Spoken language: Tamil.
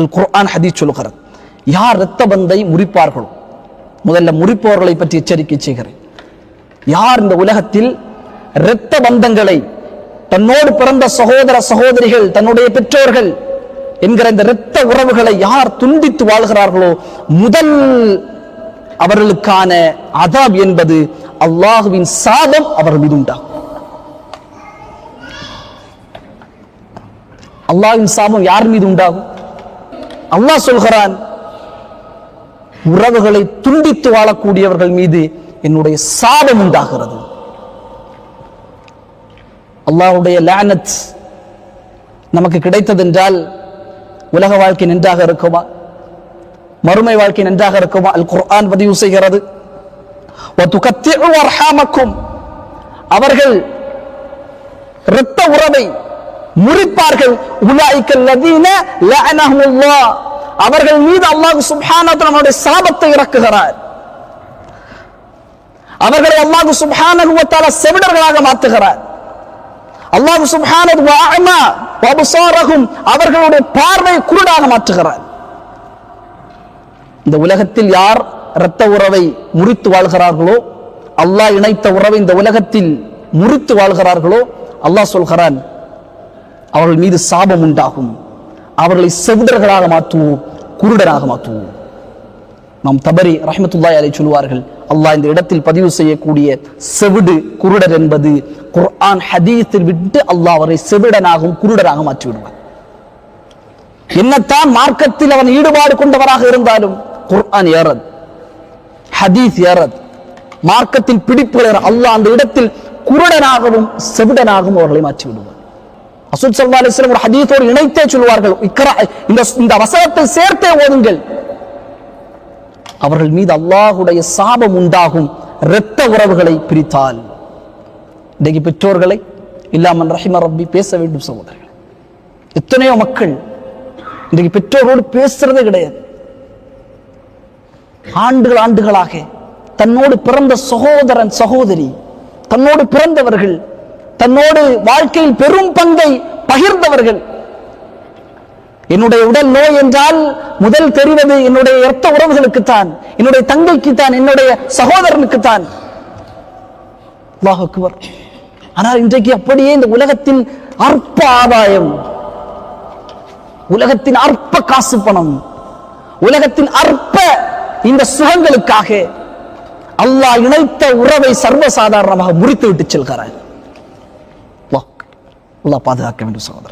அல் குர்ஆன் ஹதீஸ் சொல்கிறது யார் இரத்த பந்தை முறிப்பார்களோ முதல்ல முறிப்பவர்களை பற்றி எச்சரிக்கை செய்கிறேன். யார் இந்த உலகத்தில் இரத்த பந்தங்களை தன்னோடு பிறந்த சகோதர சகோதரிகள் தன்னுடைய பெற்றோர்கள் என்கிற இந்த இரத்த உறவுகளை யார் துண்டித்து வாழ்கிறார்களோ முதல் அவர்களுக்கான அதாப் என்பது அல்லாஹுவின் சாபம் அவர் மீது உண்டாகும். அல்லாஹின் சாபம் யார் மீது உண்டாகும்? அல்லாஹ் சொல்கிறான் உறவுகளை துண்டித்து வாழக்கூடியவர்கள் மீது என்னுடைய சாபம் உண்டாகிறது. அல்லாஹுடைய லேனத் நமக்கு கிடைத்ததென்றால் உலக வாழ்க்கை நன்றாக இருக்குமா? மறுமை வாழ்க்கை நன்றாக இருக்குமா? அல் குர்ஆன் பதிவு செய்கிறது. அவர்கள் இரத்த உறவை முறிப்பார்கள். உலாய்க்க லதீன அவர்கள் மீது அல்லாஹ் சுப்ஹானஹு சாபத்தை இறக்குகிறார். அவர்களை அல்லாஹ் சுப்ஹானஹு செவிடர்களாக மாற்றுகிறார். அல்லாஹ் சுப்ஹானது அவர்களுடைய பார்வை குருடாக மாற்றுகிறார். இந்த உலகத்தில் யார் இரத்த உறவை முறித்து வாழ்கிறார்களோ அல்லாஹ் இணைத்த உறவை இந்த உலகத்தில் முறித்து வாழ்கிறார்களோ அல்லாஹ் சொல்கிறான் அவர்கள் மீது சாபம் உண்டாகும். அவர்களை செவிடர்களாக மாற்றுவோம் குருடராக மாற்றுவோம். நாம் தபரி ரஹமத்துல்லாய் அலைஹி சொல்வார்கள் அல்லாஹ் இந்த இடத்தில் பதிவு செய்யக்கூடிய செவிடு குருடர் என்பது குர்ஆன் ஹதீஸில் விட்டு அல்லாஹ் அவரை செவிடனாகவும் குருடராக மாற்றிவிடுவார் என்னத்தான் மார்க்கத்தில் அவன் ஈடுபாடு கொண்டவராக இருந்தாலும் குர்ஆன் ஏறது ஹதீஸ் ஏறது மார்க்கத்தில் பிடிப்புகள் அல்லாஹ் அந்த இடத்தில் குருடனாகவும் செவிடனாகவும் அவர்களை மாற்றிவிடுவார் அசுத் சல்லா அலிஸ்லாம் ஒரு ஹதீஸோடு இணைத்தே சொல்வார்கள் இந்த இந்த வசனத்தை சேர்த்தே ஓதுங்கள். அவர்கள் மீது அல்லாஹுடைய சாபம் உண்டாகும் இரத்த உறவுகளை பிரித்தால். இன்றைக்கு பெற்றோர்களை இல்லாமல் ரஹிம ரப்பி பேச வேண்டும் சகோதரர்கள். எத்தனையோ மக்கள் இன்றைக்கு பெற்றோரோடு பேசுறதே கிடையாது. ஆண்டுகள் ஆண்டுகளாக தன்னோடு பிறந்த சகோதரன் சகோதரி தன்னோடு பிறந்தவர்கள் தன்னோடு வாழ்க்கையில் பெரும் பங்கை பகிர்ந்தவர்கள். என்னுடைய உடல் நோய் என்றால் முதல் தெரிவது என்னுடைய இரத்த உறவுகளுக்குத்தான் என்னுடைய தங்கைக்குத்தான் என்னுடைய சகோதரனுக்குத்தான். ஆனால் இன்றைக்கு அப்படியே இந்த உலகத்தின் அற்ப ஆதாயம். உலகத்தின் அற்ப காசு பணம். உலகத்தின் அற்ப இந்த சுகங்களுக்காக அல்லாஹ் இணைத்த உறவை சர்வசாதாரணமாக முறித்து விட்டு செல்கிறார். அல்லாஹ் அல்லாஹ் பாதுகாக்க வேண்டும் சகோதரர்